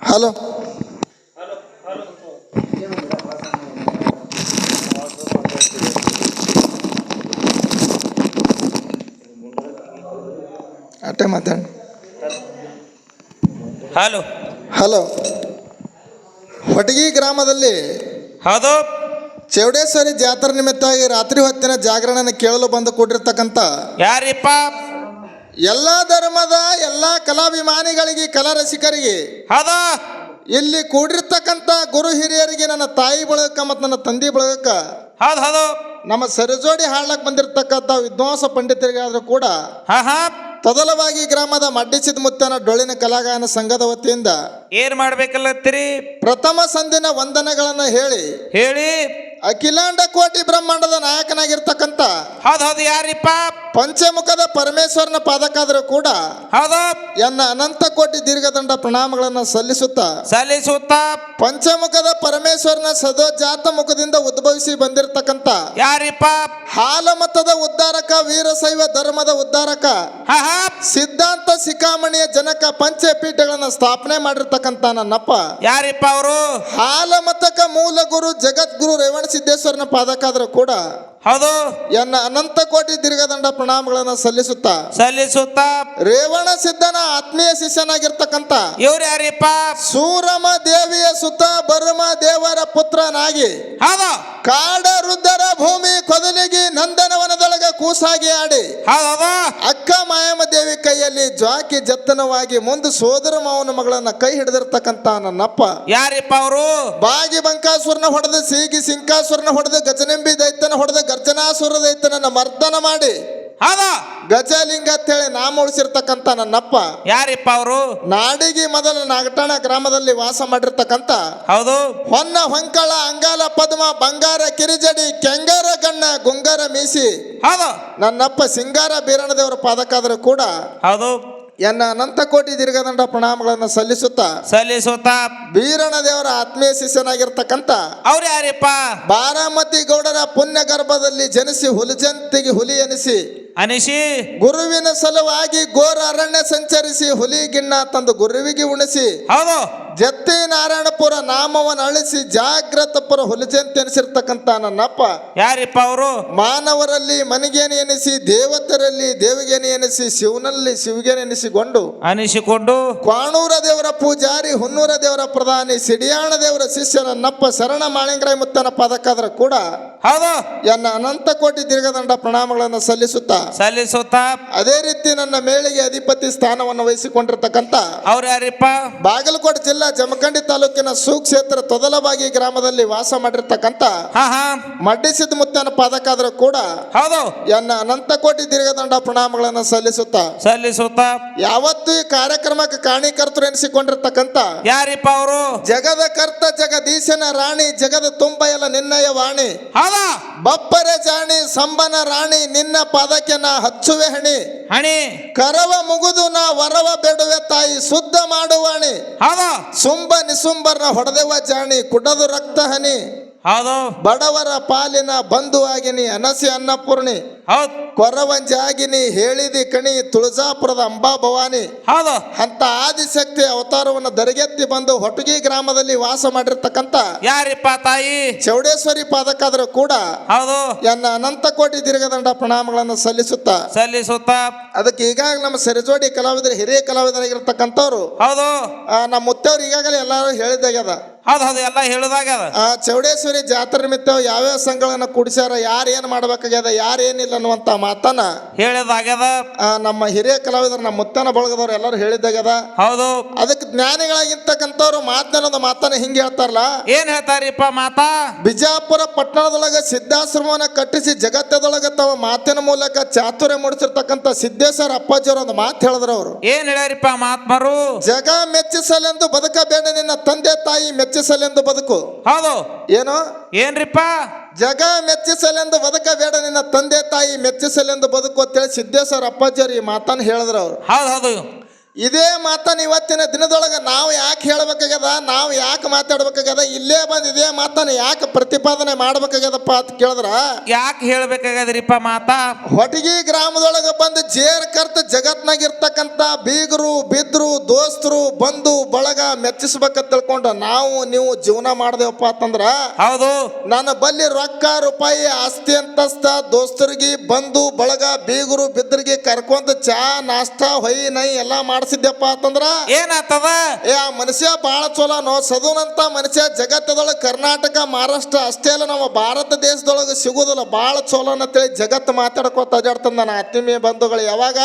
Hello. ಅಟ್ಟೆ ಮಾತಾಡಿ. Hello. Hello. ಹೊಟಗಿ ಗ್ರಾಮದಲ್ಲಿ ಹೌದು. ಚೌಡೇಶ್ವರಿ ಜಾತ್ರೆ ನಿಮಿತ್ತವಾಗಿ ರಾತ್ರಿ ಹೊತ್ತಿನ ಜಾಗರಣೆಯನ್ನು ಕೇಳಲು ಬಂದು ಕೊಟ್ಟಿರ್ತಕ್ಕಂಥ ಯಾರಿಪ್ಪ? ಎಲ್ಲ ಧರ್ಮದ ಎಲ್ಲ ಕಲಾಭಿಮಾನಿಗಳಿಗೆ ಕಲಾ ರಸಿಕರಿಗೆ ಅದ ಇಲ್ಲಿ ಕೂಡಿರ್ತಕ್ಕಂಥ ಗುರು ಹಿರಿಯರಿಗೆ ನನ್ನ ತಾಯಿ ಬಳಗಕ್ಕ ಮತ್ತು ನನ್ನ ತಂದೆ ಬಳಗಕ್ಕ ಹೌದು ಹೌದು. ನಮ್ಮ ಸರಿಜೋಡಿ ಹಾಡ್ಲಕ್ ಬಂದಿರತಕ್ಕಂಥ ವಿದ್ವಾಂಸ ಪಂಡಿತರಿಗಾದ್ರೂ ಕೂಡ ತೊದಲವಾಗಿ ಗ್ರಾಮದ ಮಡ್ಡಿಸಿದ ಮುತ್ತನ ಡೊಳ್ಳಿನ ಕಲಾಗಾಯನ ಸಂಘದ ವತಿಯಿಂದ ಏನ್ ಮಾಡ್ಬೇಕಲ್ಲತ್ತೀರಿ? ಪ್ರಥಮ ಸಂದಿನ ವಂದನೆಗಳನ್ನ ಹೇಳಿ ಹೇಳಿ. ಅಖಿಲಾಂಡ ಕೋಟಿ ಬ್ರಹ್ಮಾಂಡದ ನಾಯಕನಾಗಿರ್ತಕ್ಕಂತ ಹೌದೌದು ಹೌದು ಯಾರಿಪ್ಪ ಪಂಚಮುಖದ ಪರಮೇಶ್ವರನ ಪಾದಕ್ಕಾದರೂ ಕೂಡ ಹೌದ. ಎನ್ನ ಅನಂತ ಕೋಟಿ ದೀರ್ಘದಂಡ ಪ್ರಣಾಮಗಳನ್ನು ಸಲ್ಲಿಸುತ್ತಾ ಸಲ್ಲಿಸುತ್ತ ಪಂಚಮುಖದ ಪರಮೇಶ್ವರನ ಸದೋಜಾತ ಮುಖದಿಂದ ಉದ್ಭವಿಸಿ ಬಂದಿರತಕ್ಕಂತ ಯಾರಿಪ್ಪ ಹಾಲಮತದ ಉದ್ಧಾರಕ ವೀರಶೈವ ಧರ್ಮದ ಉದ್ಧಾರಕ ಸಿದ್ಧಾಂತ ಶಿಖಾಮಣಿಯ ಜನಕ ಪಂಚಪೀಠಗಳನ್ನು ಸ್ಥಾಪನೆ ಮಾಡಿರ್ತಕ್ಕಂತ ನನ್ನಪ್ಪ. ಯಾರಿಪ್ಪ ಅವರು? ಹಾಲಮತಕ ಮೂಲ ಗುರು ಜಗದ್ಗುರು ರೇವಣ ಸಿದ್ದೇಶ್ವರನ ಪಾದಕಾದರೂ ಕೂಡ ಹೌದು. ಎನ್ನ ಅನಂತ ಕೋಟಿ ದೀರ್ಘದಂಡ ಪ್ರಣಾಮಗಳನ್ನ ಸಲ್ಲಿಸುತ್ತಾ ಸಲ್ಲಿಸುತ್ತ ರೇವಣ ಸಿದ್ಧನ ಆತ್ಮೀಯ ಶಿಷ್ಯನಾಗಿರ್ತಕ್ಕಂತ ಇವ್ರು ಯಾರಿಪ್ಪ? ಸೂರಮ ದೇವಿಯ ಸುತ್ತ ಬರುಮ ದೇವರ ಪುತ್ರನಾಗಿ ಹೌದು. ಕಾಡ ರುದ್ಧರ ಭೂಮಿ ಕೊದಲಿಗಿ ನಂದನವನದೊಳಗ ಕೂಸಾಗಿ ಆಡಿ. ಹೌದು ಅಕ್ಕ ಮಾಯಮ್ಮ ದೇವಿ ಕೈಯಲ್ಲಿ ಜಾಕಿ ಜತ್ತನವಾಗಿ ಮುಂದೆ ಸೋದರ ಮಾವನ ಮಗಳನ್ನ ಕೈ ಹಿಡಿದಿರ್ತಕ್ಕಂತ ನನ್ನಪ್ಪ. ಯಾರಿಪ್ಪ ಅವರು? ಬಾಗಿ ಬಂಕಾಸುರನ ಹೊಡೆದು ಸೀಗಿ ಸಿಂಕಾಸುರನ ಹೊಡೆದು ಗಜನೆಂಬಿ ದೈತನ ಹೊಡೆದು ಗರ್ಜನಾಸುರ ದೈತ್ಯನನ್ನ ಮರ್ದನ ಮಾಡಿ. ಹೌದು. ಗಜಲಿಂಗ ಅಂತೇಳಿ ನಾಮ ಉಳಿಸಿರ್ತಕ್ಕಂತ ನನ್ನಪ್ಪ ಯಾರಿಪ್ಪ ಅವರು? ನಾಡಿಗೆ ಮೊದಲ ನಾಗಠಾಣ ಗ್ರಾಮದಲ್ಲಿ ವಾಸ ಮಾಡಿರ್ತಕ್ಕಂತ ಹೌದು. ಹೊನ್ನ ಹೊಂಕಳ ಅಂಗಾಲ ಪದ್ಮ ಬಂಗಾರ ಕಿರಿಜಡಿ ಕೆಂಗಾರ ಗಣ್ಣ ಗುಂಗಾರ ಮೀಸಿ ಹೌದು. ನನ್ನಪ್ಪ ಸಿಂಗಾರ ಬೀರಣ್ಣದೇವರ ಪಾದಕ್ಕಾದರೂ ಕೂಡ ಹೌದು. ಎನ್ನ ಅನಂತ ಕೋಟಿ ದೀರ್ಘದಂಡ ಪ್ರಣಾಮಗಳನ್ನು ಸಲ್ಲಿಸುತ್ತಾ ಸಲ್ಲಿಸುತ್ತಾ ವೀರನ ದೇವರ ಆತ್ಮೀಯ ಶಿಷ್ಯನಾಗಿರ್ತಕ್ಕಂಥ ಅವ್ರ ಯಾರಿಪ್ಪ? ಬಾರಾಮತಿ ಗೌಡರ ಪುಣ್ಯ ಗರ್ಭದಲ್ಲಿ ಜನಿಸಿ ಹುಲಿಜಂತಿಗೆ ಹುಲಿ ಎನಿಸಿ ಅನಿಸಿ ಗುರುವಿನ ಸಲುವಾಗಿ ಗೋರ ಅರಣ್ಯ ಸಂಚರಿಸಿ ಹುಲಿ ಗಿಣ್ಣ ತಂದು ಗುರುವಿಗೆ ಉಣಿಸಿ ಹೌದು. ಜತ್ತಿ ನಾರಾಯಣಪುರ ನಾಮವನ್ನು ಅಳಿಸಿ ಜಾಗ್ರತಪುರ ಹುಲಿಜಂತಿ ಎನಿಸಿರ್ತಕ್ಕಂತ ನನ್ನಪ್ಪ. ಯಾರಿಪ್ಪ ಅವರು? ಮಾನವರಲ್ಲಿ ಮನಿಗೇನೆ ಎನಿಸಿ ದೇವತರಲ್ಲಿ ದೇವಿಗೇನೆ ಎನಿಸಿ ಶಿವನಲ್ಲಿ ಶಿವಗೇನೆ ಎನಿಸಿಕೊಂಡು ಅನಿಸಿಕೊಂಡು ಕ್ವಾಣೂರ ದೇವರ ಪೂಜಾರಿ ಹುನ್ನೂರ ದೇವರ ಪ್ರಧಾನಿ ಸಿಡಿಯಾಣ ದೇವರ ಶಿಷ್ಯನ ನಪ್ಪ ಶರಣ ಮಾಳಿಂಗರಾಯ ಮುತ್ತನ ಪದಕ್ಕಾದ್ರ ಕೂಡ ಹೌದು. ಎನ್ನ ಅನಂತ ಕೋಟಿ ದೀರ್ಘದಂಡ ಪ್ರಣಾಮಗಳನ್ನು ಸಲ್ಲಿಸುತ್ತಾ ಸಲ್ಲಿಸುತ್ತಾ ಅದೇ ರೀತಿ ನನ್ನ ಮೇಳಿಗೆ ಅಧಿಪತಿ ಸ್ಥಾನವನ್ನು ವಹಿಸಿಕೊಂಡಿರ್ತಕ್ಕಂಥ ಅವ್ರು ಯಾರಿಪ್ಪ? ಬಾಗಲಕೋಟೆ ಜಿಲ್ಲಾ ಜಮಖಂಡಿ ತಾಲೂಕಿನ ಸುಕ್ಷೇತ್ರ ತೊದಲಬಾಗಿ ಗ್ರಾಮದಲ್ಲಿ ವಾಸ ಮಾಡಿರ್ತಕ್ಕಂಥ ಮಡ್ಡಿಸಿದ ಮುತ್ತನ ಪಾದಕಾದರೂ ಕೂಡ ಹೌದು. ಎನ್ನ ಅನಂತ ಕೋಟಿ ದೀರ್ಘದಂಡ ಪ್ರಣಾಮಗಳನ್ನು ಸಲ್ಲಿಸುತ್ತಾ ಸಲ್ಲಿಸುತ್ತಾ ಯಾವತ್ತು ಈ ಕಾರ್ಯಕ್ರಮಕ್ಕೆ ಕಾರಣೀಕರ್ತರು ಎನಿಸಿಕೊಂಡಿರ್ತಕ್ಕಂಥ ಯಾರಿಪ್ಪ ಅವರು? ಜಗದ ಕರ್ತ ಜಗದೀಶನ ರಾಣಿ ಜಗದ ತುಂಬ ಎಲ್ಲ ನಿನ್ನಯ ವಾಣಿ. ಹೌದು ಬಪ್ಪರೆ ಜಾಣಿ ಸಂಬನ ರಾಣಿ ನಿನ್ನ ಪಾದಕ್ಕೆ ನಾ ಹಚ್ಚುವೆ ಹಣಿ. ಹಣಿ. ಕರವ ಮುಗುದು ನಾ ವರವ ಬೇಡುವೆ ತಾಯಿ ಶುದ್ಧ ಮಾಡುವಣಿ. ಹಾವ ಸುಂಬ ನಿಸುಂಬರ ಹೊಡೆದೆವ ಜಾಣಿ ಕುಡದು ರಕ್ತ ಹನಿ. ಹೌದು. ಬಡವರ ಪಾಲಿನ ಬಂಧು ಆಗಿನಿ ಅನಸಿ ಅನ್ನಪೂರ್ಣಿ. ಹೌದು. ಕೊರವಂಜಾಗಿನಿ ಹೇಳಿದಿ ಕಣಿ ತುಳಜಾಪುರದ ಅಂಬಾ ಭವಾನಿ. ಹೌದು. ಅಂತ ಆದಿಶಕ್ತಿ ಅವತಾರವನ್ನು ದರಗೆತ್ತಿ ಬಂದು ಹೊಟಗಿ ಗ್ರಾಮದಲ್ಲಿ ವಾಸ ಮಾಡಿರ್ತಕ್ಕಂತ ಯಾರಿಪ್ಪ ತಾಯಿ? ಚೌಡೇಶ್ವರಿ ಪಾದಕ್ಕಾದರೂ ಕೂಡ ಹೌದು. ಎನ್ನ ಅನಂತ ಕೋಟಿ ದೀರ್ಘದಂಡ ಪ್ರಣಾಮಗಳನ್ನು ಸಲ್ಲಿಸುತ್ತಾ. ಸಲ್ಲಿಸುತ್ತ. ಅದಕ್ಕೆ ಈಗಾಗಲೇ ನಮ್ಮ ಸರಿಜೋಡಿ ಕಲಾವಿದರು ಹಿರಿಯ ಕಲಾವಿದರಾಗಿರ್ತಕ್ಕಂಥವ್ರು. ಹೌದು. ಆ, ನಮ್ಮ ಮುತ್ತವ್ರು ಈಗಾಗಲೇ ಎಲ್ಲರೂ ಹೇಳಿದಾಗ್ಯದ ಹೌದು ಹೌದು ಎಲ್ಲ ಹೇಳಿದಾಗ ಆ ಚೌಡೇಶ್ವರಿ ಜಾತ್ರೆ ನಿಮಿತ್ತ ಯಾವ್ಯಾವ ಸಂಘಗಳನ್ನ ಕುಡಿಸ್ಯಾರ ಯಾರು ಏನ್ ಮಾಡ್ಬೇಕಾಗ್ಯದ ಯಾರು ಏನಿಲ್ಲ ಅನ್ನುವಂತ ಮಾತನ್ನ ಹೇಳಿದಾಗ್ಯದ ಆ, ನಮ್ಮ ಹಿರಿಯ ಕಲಾವಿದರು ನಮ್ಮ ಮುತ್ತನ ಬಳಗದವ್ರು ಎಲ್ಲರೂ ಹೇಳಿದಾಗ್ಯದ ಹೌದು. ಅದಕ್ಕೆ ಜ್ಞಾನಿಗಳಾಗಿರ್ತಕ್ಕಂಥವ್ರು ಮಾತನ್ನೋದು ಮಾತನ್ನ ಹಿಂಗೆ ಹೇಳ್ತಾರಲ್ಲ? ಏನ್ ಹೇಳ್ತಾರಿಪ್ಪ ಮಾತಾ? ಬಿಜಾಪುರ ಪಟ್ಟಣದೊಳಗ ಸಿದ್ಧಾಶ್ರಮವನ್ನ ಕಟ್ಟಿಸಿ ಜಗತ್ತದೊಳಗ ತಮ್ಮ ಮಾತಿನ ಮೂಲಕ ಚಾತುರ್ಯ ಮೂಡಿಸಿರ್ತಕ್ಕಂಥ ಸಿದ್ದೇಶ್ವರ ಅಪ್ಪಾಜಿಯವರು ಒಂದು ಮಾತು ಹೇಳಿದ್ರು ಅವರು. ಏನ್ ಹೇಳ್ಯಾರಿಪ್ಪ ಮಾತ್ಮರು? ಜಗ ಮೆಚ್ಚಿಸಲೆಂದು ಬದುಕಬೇಡ ನಿನ್ನ ತಂದೆ ತಾಯಿ ಮೆಚ್ಚಿಸಲೆಂದು ಬದುಕು. ಹೌದು. ಏನು? ಏನ್ರಿಪ್ಪ? ಜಗ ಮೆಚ್ಚಿಸಲೆಂದು ಬದುಕಬೇಡ ನಿನ್ನ ತಂದೆ ತಾಯಿ ಮೆಚ್ಚಿಸಲೆಂದು ಬದುಕು ಅಂತೇಳಿ ಸಿದ್ದೇಶ್ವರ ಅಪ್ಪಾಜಿಯವರು ಈ ಮಾತನ್ನು ಹೇಳಿದ್ರು ಅವರು. ಹೌದು ಹೌದು. ಇದೇ ಮಾತನ್ನು ಇವತ್ತಿನ ದಿನದೊಳಗೆ ನಾವು ಯಾಕೆ ಹೇಳಬೇಕಾಗ್ಯದ? ನಾವು ಯಾಕೆ ಮಾತಾಡ್ಬೇಕಾಗ್ಯದ? ಇಲ್ಲೇ ಬಂದು ಇದೇ ಮಾತನ್ನು ಯಾಕೆ ಪ್ರತಿಪಾದನೆ ಮಾಡ್ಬೇಕಾಗ್ಯದಪ್ಪ ಅಂತ ಕೇಳಿದ್ರ? ಯಾಕೆ ಹೇಳ್ಬೇಕಾಗ್ಯದ್ರಿಪ್ಪ ಮಾತಾ? ಹೊಟಗಿ ಗ್ರಾಮದೊಳಗೆ ಬಂದು ಜೇರ್ ಕರ್ತ ಜಗತ್ನಾಗ ಇರ್ತಕ್ಕಂಥ ಬೀಗರು ಬಿದ್ರು ದೋಸ್ತರು ಬಂಧು ಬಳಗ ಮೆಚ್ಚಿಸ್ಬೇಕಂತ ತಿಳ್ಕೊಂಡು ನಾವು ನೀವು ಜೀವನ ಮಾಡ್ದೇವಪ್ಪ ಅಂತಂದ್ರ ಹೌದು. ನನ್ನ ಬಲ್ಲಿ ರೊಕ್ಕ ರೂಪಾಯಿ ಆಸ್ತಿ ಅಂತಸ್ತ ದೋಸ್ತರಿಗೆ ಬಂಧು ಬಳಗ ಬೀಗರು ಬಿದ್ರಿಗೆ ಕರ್ಕೊಂಡ್ ಚಾ ನಾಷ್ಟ ಹೊಯ್ ನೈ ಎಲ್ಲ ಮಾಡಿಸಿದ್ಯಪ್ಪ ಅಂತಂದ್ರ? ಏನಾಗ್ತದ ಏ ಆ ಮನುಷ್ಯ ಬಹಳ ಚಲೋನೋ ಸದೂನಂತ ಮನುಷ್ಯ ಜಗತ್ತದೊಳಗೆ ಕರ್ನಾಟಕ ಮಹಾರಾಷ್ಟ್ರ ಅಷ್ಟೇ ಅಲ್ಲ ನಮ್ಮ ಭಾರತ ದೇಶದೊಳಗೆ ಸಿಗುದಿಲ್ಲ ಬಹಳ ಚಲೋ ಅಂತೇಳಿ ಜಗತ್ತು ಮಾತಾಡ್ಕೋತ ಅಜಾಡ್ತಂದ ನನ್ನ ಆತ್ಮೀಯ ಬಂಧುಗಳು. ಯಾವಾಗ?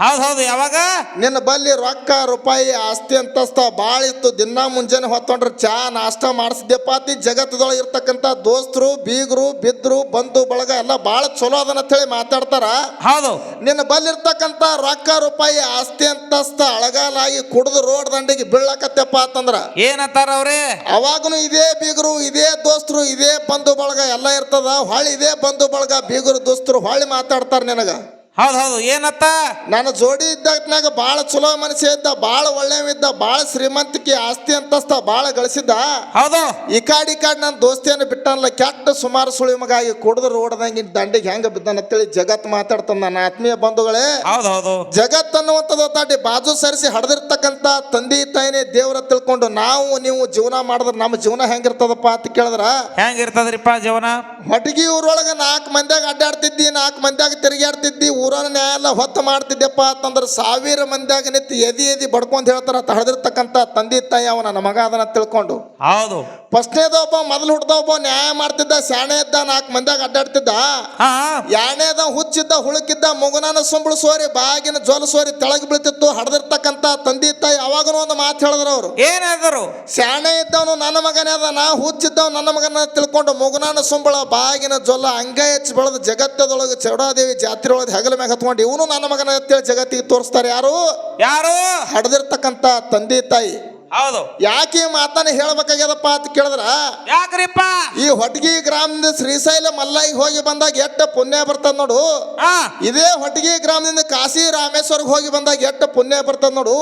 ಹೌದು ಹೌದು ಯಾವಾಗ? ನಿನ್ನ ಬಲ್ಲಿ ರೊಕ್ಕ ರೂಪಾಯಿ ಆಸ್ತಿ ಅಂತಸ್ತ ಬಾಳ ಇತ್ತು. ದಿನ ಮುಂಜಾನೆ ಹೊತ್ತೊಂಡ್ರೆ ಚಾ ನಾಷ್ಟ ಮಾಡಿಸಿದ್ಯಪ್ಪ ಅತಿ ಜಗತ್ತದೊಳಗೆ ಇರ್ತಕ್ಕಂಥ ದೋಸ್ತರು ಬೀಗರು ಬಿದ್ರು ಬಂಧು ಬಳಗ ಎಲ್ಲ ಬಹಳ ಚಲೋ ಅದನ್ನ ಹೇಳಿ ಮಾತಾಡ್ತಾರ. ಹೌದು. ನಿನ್ನ ಬಲ್ಲಿರ್ತಕ್ಕಂಥ ರೊಕ್ಕ ರೂಪಾಯಿ ಆಸ್ತಿ ಅಂತಸ್ತ ಅಳಗಾಲಾಗಿ ಕುಡಿದು ರೋಡ್ ದಂಡಿಗೆ ಬೀಳಕತ್ತೆಪ್ಪ ಅಂತಂದ್ರ ಏನಂತಾರ ಅವ್ರೆ? ಅವಾಗನು ಇದೇ ಬೀಗರು ಇದೇ ದೋಸ್ತರು ಇದೇ ಬಂಧು ಬಳಗ ಎಲ್ಲ ಇರ್ತದ ಹೊಳ್ಳಿ ಇದೇ ಬಂಧು ಬಳಗ ಬೀಗರು ದೋಸ್ತರು ಹೊಳ್ಳಿ ಮಾತಾಡ್ತಾರ ನಿನಗ. ಹೌದು ಹೌದು ಏನತ್ತ? ನನ್ನ ಜೋಡಿ ಇದ್ದಾಗ ಬಾಳ ಚಲೋ ಮನುಷ್ಯ ಇದ್ದ ಭಾಳ ಒಳ್ಳೆವಿದ್ದ ಬಾಳ ಶ್ರೀಮಂತಿಕೆ ಆಸ್ತಿ ಅಂತಸ್ತ ಬಾಳ ಗಳಿಸಿದ್ದ. ಹೌದು. ಈ ಕಾಡಿ ಕಾಡ್ ನನ್ನ ದೋಸ್ತಿಯನ್ನು ಬಿಟ್ಟನಲ್ಲ ಕೆಟ್ಟ ಸುಮಾರು ಸುಳಿ ಮಗ ಆಗಿ ಕುಡಿದು ರೋಡ್ದಂಗೆ ದಂಡಿಗೆ ಹೆಂಗ ಬಿದ್ದಾನ ಅಂತೇಳಿ ಜಗತ್ ಮಾತಾಡ್ತಾನ ನನ್ನ ಆತ್ಮೀಯ ಬಂಧುಗಳೇ. ಹೌದು ಹೌದು. ಜಗತ್ ಅನ್ನುವಂಥದ್ದು ತಾಟಿ ಬಾಜು ಸರಿಸಿ ಹಡದಿರ್ತಕ್ಕಂತ ತಂದೆ ತಾಯಿನೇ ದೇವರ ತಿಳ್ಕೊಂಡು ನಾವು ನೀವು ಜೀವನ ಮಾಡಿದ್ರೆ ನಮ್ಮ ಜೀವನ ಹೆಂಗಿರ್ತದಪ್ಪ ಅಂತ ಕೇಳಿದ್ರ? ಹೆಂಗಿರ್ತದ್ರಿಪ್ಪ ಜೀವನ? ಹೊಟಗಿ ಊರೊಳಗ ನಾಲ್ಕು ಮಂದಿಯಾಗ ಅಡ್ಡಾಡ್ತಿದ್ದಿ ನಾಲ್ಕು ಮಂದಿಯಾಗ ತಿರುಗಾಡ್ತಿದ್ದಿ ಊರನ್ನ ನ್ಯಾಯ ಎಲ್ಲ ಹೊತ್ತು ಮಾಡ್ತಿದ್ದೆಪ್ಪ ಅಂತಂದ್ರೆ ಸಾವಿರ ಮಂದಿಯಾಗ ನಿಂತು ಎದಿ ಎದಿ ಬಡ್ಕೊಂಡು ಹೇಳ್ತಾರ ತಡೆದಿರ್ತಕ್ಕಂಥ ತಂದೆ ತಾಯಿ ಅವನ ನನ್ನ ಮಗ ಅದನ್ನ ತಿಳ್ಕೊಂಡು. ಹೌದು. ಫಸ್ಟ್ನೇದ ಒಬ್ಬ ಮೊದಲು ಹುಡ್ದ ಒಬ್ಬ ನ್ಯಾಯ ಮಾಡ್ತಿದ್ದ ಸ್ಯಾಣೆ ಇದ್ದ ನಾಲ್ಕು ಮಂದಿಯಾಗ ಅಡ್ಡಾಡ್ತಿದ್ದ? ಯಾಣೇದ ಹುಚ್ಚಿದ್ದ ಹುಳುಕಿದ್ದ ಮಗುನಾನ ಸುಂಬಳು ಸೋರಿ ಬಾಗಿನ ಜ್ವಲ ಸೋರಿ ತೆಳಗ್ ಬೀಳ್ತಿತ್ತು ಹಡ್ದಿರ್ತಕ್ಕಂಥ ತಂದೆ ತಾಯಿ ಅವಾಗನೂ ಒಂದು ಮಾತು ಹೇಳಿದ್ರು ಅವರು. ಏನಾದ್ರು ಸ್ಯಾಣೆ ಇದ್ದವನು ನನ್ನ ಮಗನೇ ಅದ ನಾ ಹುಚ್ಚಿದ್ದವ್ ನನ್ನ ಮಗನ ತಿಳ್ಕೊಂಡು ಮಗುನಾನ ಸುಂಬಳ ಬಾಗಿನ ಜೊಲ್ಲ ಅಂಗ ಹೆಚ್ಚು ಬೆಳೆದ ಜಗತ್ತದೊಳಗೆ ಚೌಡಾದೇವಿ ಜಾತ್ರೆ ಒಳಗೆ ಹೆಗಲ ಮ್ಯಾಗ ಹತ್ಕೊಂಡು ಇವನು ನನ್ನ ಮಗನ ಅಂತೇಳಿ ಜಗತ್ತಿಗೆ ತೋರಿಸ್ತಾರೆ ಯಾರು? ಯಾರು? ಹಡ್ದಿರ್ತಕ್ಕಂಥ ತಂದೆ ತಾಯಿ. ಹೌದು. ಯಾಕೆ ಮಾತನ್ನ ಹೇಳ್ಬೇಕಾಗ್ಯದಪ್ಪ ಅಂತ ಕೇಳಿದ್ರ? ಯಾಕ್ರಿಪ್ಪ? ಈ ಹೊಟ್ಗಿ ಗ್ರಾಮದಿಂದ ಶ್ರೀಶೈಲ ಮಲ್ಲಾಯಿಗೆ ಹೋಗಿ ಬಂದಾಗ ಎಟ್ಟ ಪುಣ್ಯ ಬರ್ತದ ನೋಡು. ಇದೇ ಹೊಟ್ಗಿ ಗ್ರಾಮದಿಂದ ಕಾಶಿ ರಾಮೇಶ್ವರ್ಗೆ ಹೋಗಿ ಬಂದಾಗ ಎಟ್ಟ ಪುಣ್ಯ ಬರ್ತದ ನೋಡು.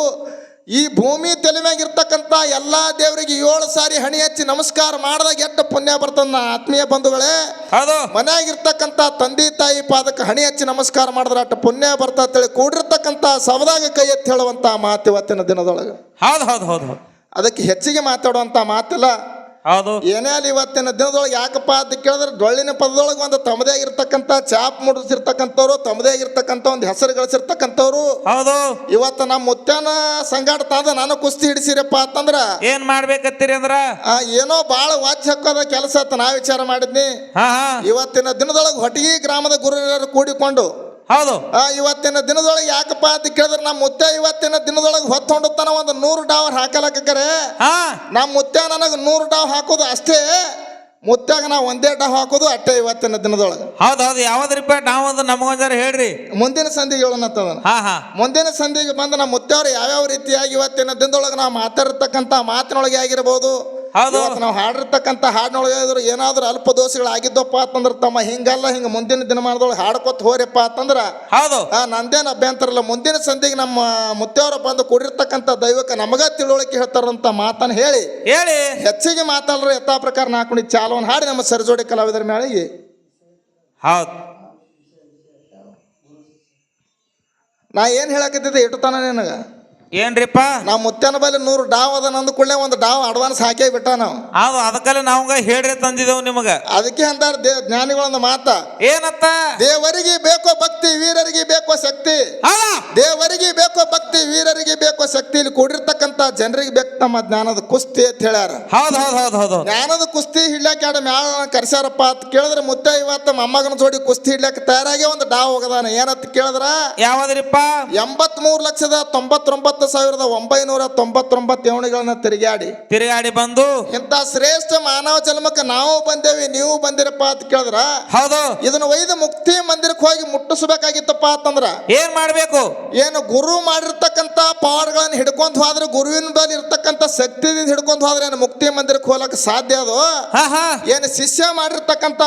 ಈ ಭೂಮಿ ತೆಲಿಮ್ಯಾಗ ಎಲ್ಲ ಎಲ್ಲಾ ದೇವರಿಗೆ ಏಳು ಸಾರಿ ಹಣಿ ಹಚ್ಚಿ ನಮಸ್ಕಾರ ಮಾಡಿದಾಗ ಎಷ್ಟು ಪುಣ್ಯ ಬರ್ತದ ಆತ್ಮೀಯ ಬಂಧುಗಳೇ? ಮನ್ಯಾಗಿರ್ತಕ್ಕಂಥ ತಂದೆ ತಾಯಿ ಪಾದಕ್ಕೆ ಹಣಿ ಹಚ್ಚಿ ನಮಸ್ಕಾರ ಮಾಡಿದ್ರೆ ಅಷ್ಟು ಪುಣ್ಯ ಬರ್ತಾ ಅಂತೇಳಿ ಕೂಡಿರ್ತಕ್ಕಂಥ ಸವದಾಗ ಕೈ ಎತ್ತಿ ಹೇಳುವಂಥ ಮಾತು ಇವತ್ತಿನ ದಿನದೊಳಗೆ. ಹೌದು ಹೌದು ಹೌದು ಹೌದು. ಅದಕ್ಕೆ ಹೆಚ್ಚಿಗೆ ಮಾತಾಡುವಂಥ ಮಾತಿಲ್ಲ. ಹೌದು. ಏನೇ ಅಲ್ಲಿ ಇವತ್ತಿನ ದಿನದೊಳಗೆ ಯಾಕಪ್ಪ ಅಂತ ಕೇಳಿದ್ರೆ ಡೊಳ್ಳಿನ ಪದದೊಳಗೆ ಒಂದು ತಮ್ಮದೇ ಆಗಿರ್ತಕ್ಕಂಥ ಚಾಪ್ ಮುಡಿಸಿರ್ತಕ್ಕಂಥವ್ರು ತಮ್ಮದೇ ಆಗಿರ್ತಕ್ಕಂಥ ಒಂದು ಹೆಸರು ಗಳಿಸಿರ್ತಕ್ಕಂಥವ್ರು. ಹೌದು. ಇವತ್ತು ನಮ್ಮ ಮುತ್ಯಾನ ಸಂಗಾಟ ತಂದ ನಾನು ಕುಸ್ತಿ ಹಿಡಿಸಿರಪ್ಪ ಅಂತಂದ್ರ ಏನ್ ಮಾಡ್ಬೇಕತ್ತೀರಿ ಅಂದ್ರ? ಆ, ಏನೋ ಬಾಳ ವಾಚ್ ಹಾಕೋದ ಕೆಲಸ ಅಂತ ನಾ ವಿಚಾರ ಮಾಡಿದ್ನಿ. ಹಾ ಹಾ. ಇವತ್ತಿನ ದಿನದೊಳಗೆ ಹೊಟಗಿ ಗ್ರಾಮದ ಗುರುಹಿರಿಯರು ಕೂಡಿಕೊಂಡು ಹೌದು. ಆ, ಇವತ್ತಿನ ದಿನದೊಳಗೆ ಯಾಕಪ್ಪ ಅಂತ ಕೇಳಿದ್ರೆ ನಮ್ಮ ಮುತ್ಯ ಇವತ್ತಿನ ದಿನದೊಳಗೆ ಹೊತ್ತೊಂಡುತ್ತಾನ ಒಂದು ನೂರು ಡಾವರ್ ಹಾಕಲಕ್ಕರೆ ನಮ್ಮ ಮುತ್ತ ನನಗೆ ನೂರು ಡಾವ್ ಹಾಕೋದು ಅಷ್ಟೇ. ಮುತ್ತಾಗ ನಾವು ಒಂದೇ ಡಾವ್ ಹಾಕೋದು ಅಷ್ಟೇ ಇವತ್ತಿನ ದಿನದೊಳಗೆ. ಹೌದು ಹೌದು. ಯಾವ್ದ್ರಿಪ್ಪ ನಾವೊಂದು ನಮಗೊಂಜಾರ ಹೇಳ್ರಿ. ಮುಂದಿನ ಸಂಧಿಗೆ ಹೇಳೋಣ ಹಾ ಹಾ. ಮುಂದಿನ ಸಂಧಿಗೆ ಬಂದು ನಮ್ಮ ಮುತ್ತವ್ರು ಯಾವ್ಯಾವ ರೀತಿಯಾಗಿ ಇವತ್ತಿನ ದಿನದೊಳಗೆ ನಾವು ಮಾತಾಡಿರ್ತಕ್ಕಂಥ ಮಾತಿನೊಳಗೆ ಆಗಿರ್ಬೋದು. ಹೌದು. ಇವತ್ತು ನಾವು ಹಾಡಿರ್ತಕ್ಕಂಥ ಹಾಡಿನೊಳಗೆ ಇದ್ರೆ ಏನಾದರೂ ಅಲ್ಪ ದೋಷಗಳು ಆಗಿದ್ದಪ್ಪ ಅಂತಂದ್ರೆ ತಮ್ಮ ಹಿಂಗಲ್ಲ ಹಿಂಗೆ ಮುಂದಿನ ದಿನಮಾನದೊಳಗೆ ಹಾಡ್ಕೊತ ಹೋರಿಪ್ಪ ಅಂತಂದ್ರೆ ಹೌದು. ಆ ನಂದೇನು ಅಭ್ಯಂತರಲ್ಲ ಮುಂದಿನ ಸಂಧಿಗೆ ನಮ್ಮ ಮುತ್ತೆಯವರ ಬಂದು ಕೂಡಿರ್ತಕ್ಕಂಥ ದೈವಕ್ಕೆ ನಮಗ ತಿಳುವಳಿಕೆ ಹೇಳ್ತಾರಂತ ಮಾತನ್ನ ಹೇಳಿ. ಹೇಳಿ. ಹೆಚ್ಚಿಗೆ ಮಾತಾಡ್ರೆ ಯಥಾ ಪ್ರಕಾರ ನಾಲ್ಕು ಚಾಲವನ್ನು ಹಾಡಿ ನಮ್ಮ ಸರಿಜೋಡಿ ಕಲಾವಿದರ ಮೇಳಿಗೆ. ಹೌದು. ನಾ ಏನು ಹೇಳಕತ್ತಿದ್ದೆ ತಾನೇ ನಿನಗೆ? ಏನ್ರಿಪ್ಪ? ನಾವು ಮುತ್ತನ ಬಲ್ಲಿ ನೂರು ಡಾವ್ ಅದ ನಂದು ಕೂಡಲೇ ಒಂದು ಡಾವ್ ಅಡ್ವಾನ್ಸ್ ಹಾಕೇ ಬಿಟ್ಟ ನಾವು. ಹೌದು ಅದಕ್ಕಲ್ಲ ನಾವಂಗ ಹೇಳ್ರಿ ತಂದಿದೆವು ನಿಮಗ. ಅದಕ್ಕೆ ಅಂತಾರ ದೇ ಜ್ಞಾನಿಗಳೊಂದು ಮಾತ. ಏನತ್ತ? ದೇವರಿಗೆ ಬೇಕೋ ಭಕ್ತಿ ವೀರರಿಗೆ ಬೇಕೋ ಶಕ್ತಿ. ದೇವರಿಗೆ ಬೇಕೋ ಭಕ್ತಿ ವೀರರಿಗೆ ಬೇಕೋ ಶಕ್ತಿ. ಇಲ್ಲಿ ಕೂಡಿರ್ತಕ್ಕಂತ ಜನರಿಗೆ ಬೇಕು ತಮ್ಮ ಜ್ಞಾನದ ಕುಸ್ತಿ ಅಂತ ಹೇಳ್ಯಾರ. ಹೌದು ಹೌದು ಹೌದು ಹೌದು ಜ್ಞಾನದ ಕುಸ್ತಿ ಹಿಡ್ಲಾಕ ಮ್ಯಾಲ ಮ್ಯಾಳ ಕರ್ಸ್ಯಾರಪ್ಪ ಅಂತ ಕೇಳಿದ್ರೆ ಮುತ್ತ ಇವತ್ತು ಮೊಮ್ಮಗನ ಜೋಡಿ ಕುಸ್ತಿ ಇಡ್ಲಕ್ಕೆ ತಯಾರಾಗಿ ಒಂದು ಡಾವ್ ಹೋಗದಾನ. ಏನಂತ ಕೇಳಿದ್ರ? ಯಾವ್ದ್ರಿಪ್ಪ? ಎಂಬತ್ ಮೂರ್ ಲಕ್ಷದ ತೊಂಬತ್ತೊಂಬತ್ತು ಸಾವಿರದ ಒಂಬೈನೂರ ತೊಂಬತ್ತೊಂಬತ್ತು ಏವಣಿಗಳನ್ನ ತಿರುಗಾಡಿ ತಿರುಗಾಡಿ ಬಂದು. ಇಂತ ಶ್ರೇಷ್ಠ ಮಾನವ ಜನ್ಮಕ್ಕೆ ನಾವು ಬಂದೇವಿ ನೀವು ಬಂದಿರಪ್ಪ ಅಂತ ಕೇಳಿದ್ರ? ಹೌದು. ಇದನ್ನ ವೈದ ಮುಕ್ತಿ ಮಂದಿರಕ್ಕೆ ಹೋಗಿ ಮುಟ್ಟಿಸ್ಬೇಕಾಗಿತ್ತಪ್ಪ ಅಂತಂದ್ರ? ಏನ್ ಮಾಡ್ಬೇಕು? ಏನು ಗುರು ಮಾಡಿರ್ತಕ್ಕಂಥ ಪವರ್ಗಳನ್ನು ಹಿಡ್ಕೊಂತ ಹೋದ್ರೆ ಗುರುವಿನ ಬಳಿ ಇರ್ತಕ್ಕಂಥ ಶಕ್ತಿದಿಂದ ಹಿಡ್ಕೊಂತ ಹೋದ್ರೆ ಏನು ಮುಕ್ತಿ ಮಂದಿರಕ್ಕೆ ಹೋಗ್ಲಕ್ಕೆ ಸಾಧ್ಯ ಅದು? ಏನು ಶಿಷ್ಯ ಮಾಡಿರ್ತಕ್ಕಂಥ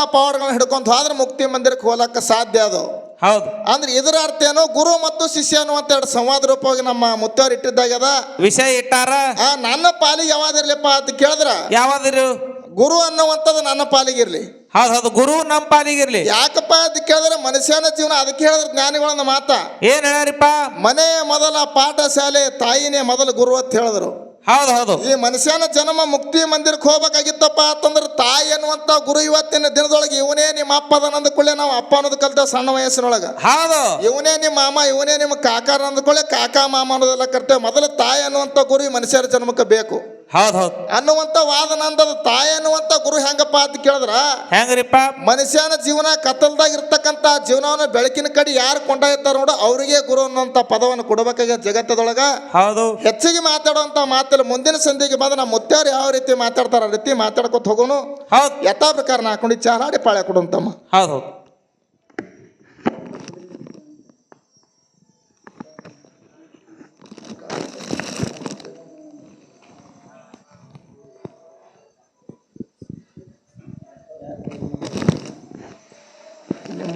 ಪವಾಡ್ಗಳನ್ನ ಹಿಡ್ಕೊಂತ ಹೋದ್ರೆ ಮುಕ್ತಿ ಮಂದಿರಕ್ಕೆ ಹೋಗಕ್ಕೆ ಸಾಧ್ಯ ಅದು. ಹೌದು. ಅಂದ್ರೆ ಇದರ ಅರ್ಥ ಏನು? ಗುರು ಮತ್ತು ಶಿಷ್ಯ ಅನ್ನುವಂತ ಎರಡು ಸಂವಾದ ರೂಪವಾಗಿ ನಮ್ಮ ಮುತ್ತವರು ಇಟ್ಟಿದ್ದಾಗ್ಯದ ವಿಷಯ ಇಟ್ಟಾರ? ಆ ನನ್ನ ಪಾಲಿಗೆ ಯಾವ್ದಿರ್ಲಿಪ್ಪ ಅಂತ ಕೇಳಿದ್ರ? ಯಾವಾದಿರು? ಗುರು ಅನ್ನುವಂಥದ್ದು ನನ್ನ ಪಾಲಿಗಿರ್ಲಿ ಹೌದ್ ಹೌದು ಗುರು ನಮ್ಮ ಪಾಲಿಗಿರ್ಲಿ ಯಾಕಪ್ಪ ಅಂತ ಕೇಳಿದ್ರೆ ಮನುಷ್ಯನ ಜೀವನ ಅದಕ್ಕೆ ಹೇಳಿದ್ರೆ ಜ್ಞಾನಿಗಳನ್ನ ಮಾತ. ಏನ್ ಹೇಳ್ಯಾರಿಪ್ಪ? ಮನೆಯ ಮೊದಲ ಪಾಠಶಾಲೆ ತಾಯಿನೇ ಮೊದಲ ಗುರು ಅಂತ ಹೇಳಿದ್ರು. ಹೌದ್ ಹೌದು. ಈ ಮನುಷ್ಯನ ಜನ್ಮ ಮುಕ್ತಿ ಮಂದಿರಕ್ಕೆ ಹೋಗ್ಬೇಕಾಗಿತ್ತಪ್ಪ ಅಂತಂದ್ರೆ ತಾಯಿ ಅನ್ನುವಂತ ಗುರು ಇವತ್ತಿನ ದಿನದೊಳಗೆ ಇವನೇ ನಿಮ್ಮ ಅಪ್ಪ ಅದ ಅಂದ್ಕೊಳ್ಳೆ ನಾವು ಅಪ್ಪ ಅನ್ನೋದು ಕಲ್ತ ಸಣ್ಣ ವಯಸ್ಸಿನೊಳಗೆ. ಹೌದು. ಇವನೇ ನಿಮ್ಮ ಮಾಮ ಇವನೇ ನಿಮ್ಮ ಕಾಕಾರ ಅಂದ್ಕೊಳ್ಳೆ ಕಾಕಾ ಮಾಮ ಅನ್ನೋದೆಲ್ಲ ಕರ್ತೇವೆ ಮೊದಲು ತಾಯಿ ಅನ್ನುವಂಥ ಗುರು ಈ ಮನುಷ್ಯರ ಜನ್ಮಕ್ಕೆ ಬೇಕು. ಹೌದ್ ಹೌದ್. ಅನ್ನುವಂಥ ವಾದ ನಂದದ ತಾಯಿ ಅನ್ನುವಂತ ಗುರು ಹೆಂಗಪ್ಪ ಅಂತ ಕೇಳಿದ್ರ? ಹೆಂಗ್ರಿಪ್ಪ? ಮನುಷ್ಯನ ಜೀವನ ಕತ್ತಲ್ದಾಗ ಇರ್ತಕ್ಕಂತ ಜೀವನವನ್ನ ಬೆಳಕಿನ ಕಡೆ ಯಾರು ಕೊಂಡೊಯ್ತಾರ ನೋಡು ಅವರಿಗೆ ಗುರು ಅನ್ನುವಂತ ಪದವನ್ನು ಕೊಡಬೇಕಾಗ ಜಗತ್ತದೊಳಗ. ಹೌದು. ಹೆಚ್ಚಿಗೆ ಮಾತಾಡುವಂತ ಮಾತಲ್ಲಿ ಮುಂದಿನ ಸಂಧಿಗೆ ಬಂದ ನಮ್ಮ ಮುತ್ಯಾರು ಯಾವ ರೀತಿ ಮಾತಾಡ್ತಾರ ರೀತಿ ಮಾತಾಡ್ಕೊತ ಹೋಗೋನು? ಹೌದು. ಯಥಾ ಪ್ರಕಾರ ನಾಕೊಂಡು ಚಾರಾಡಿ ಪಾಳೆ ಕೊಡುವಂತಮ್ಮ ಹೌದ್.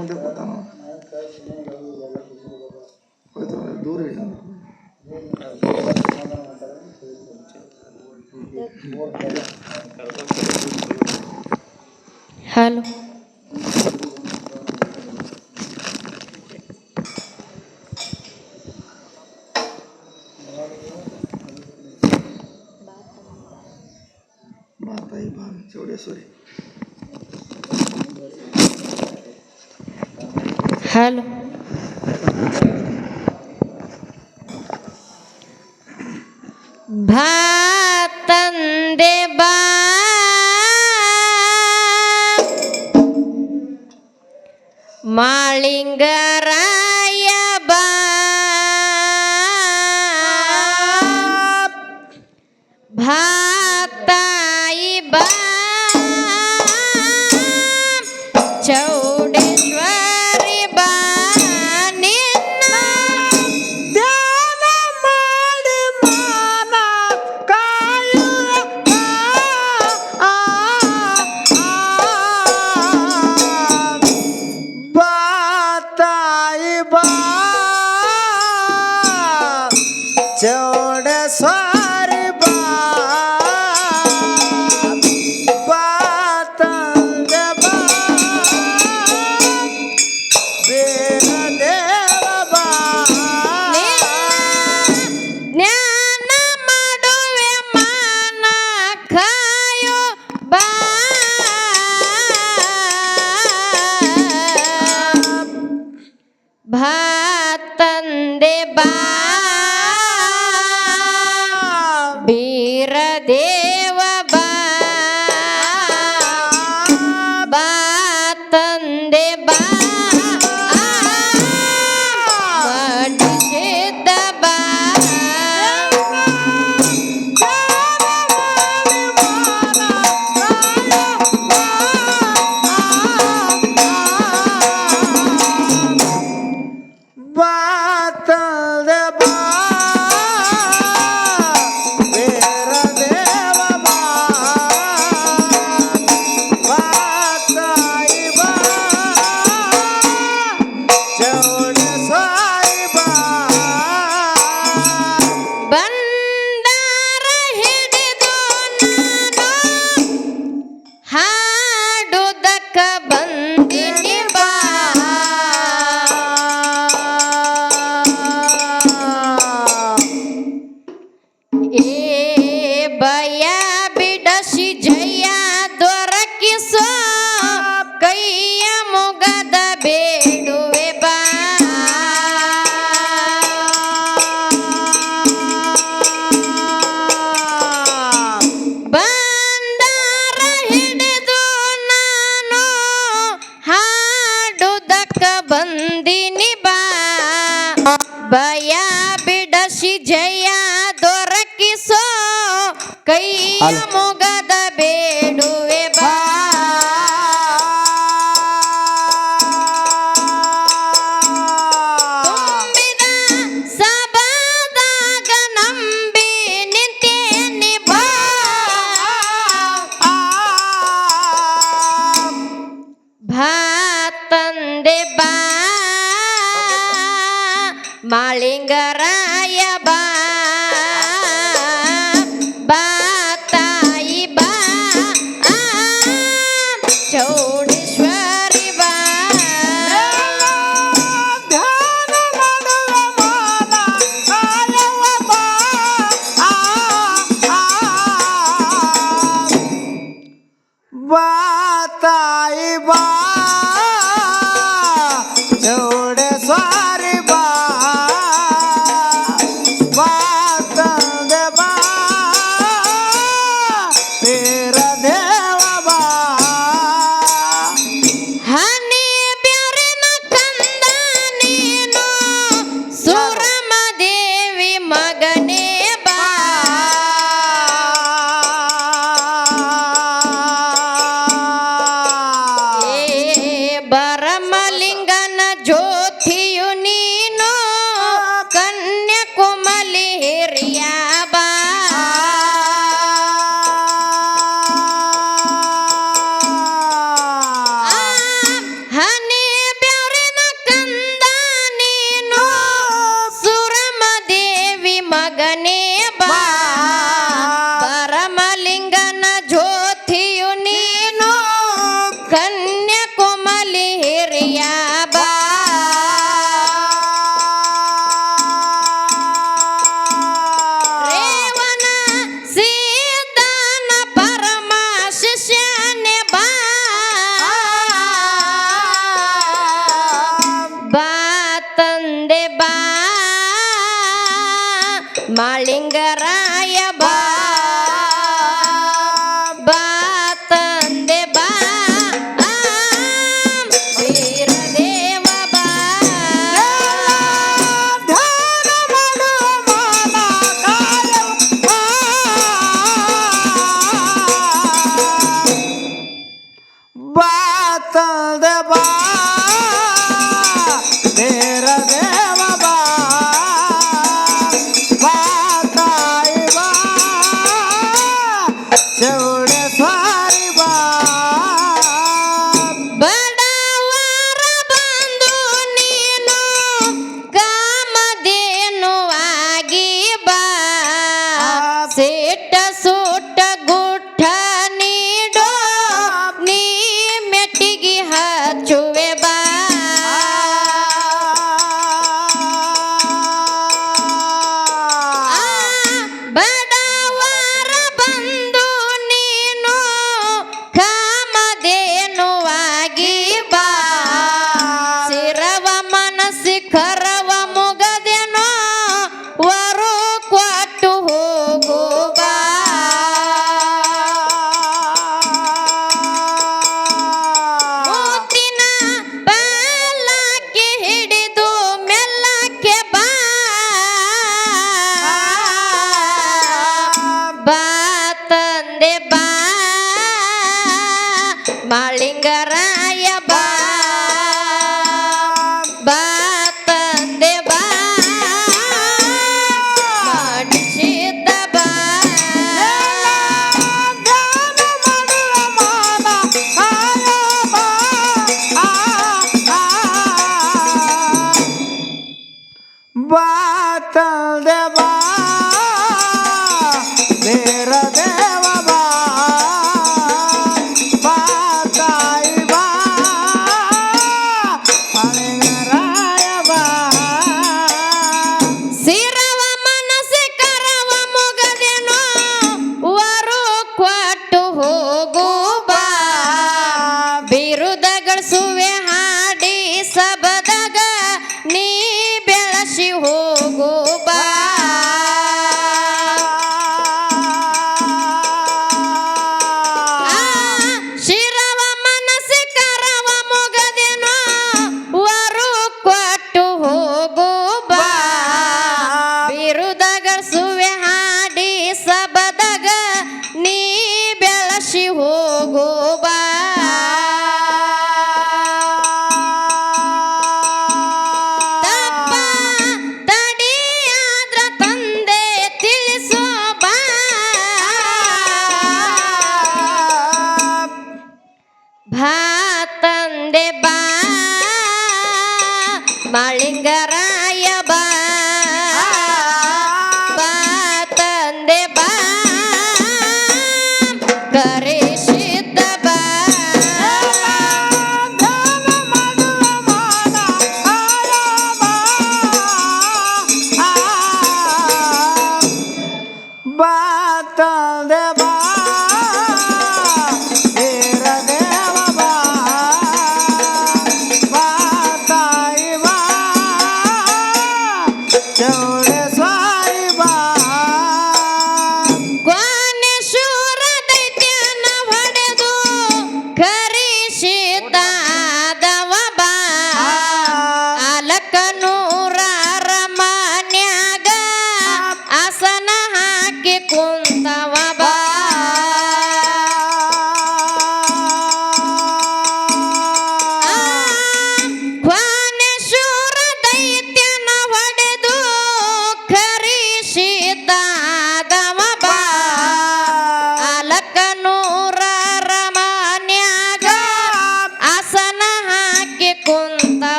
ಹೌದು ಮುಂದೆ ಕೂತಾನ ದೂರ ಮಾಳಿಂಗರಾಯ ಬೇಗ Al...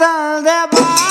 ತಂದೆ ಬಾ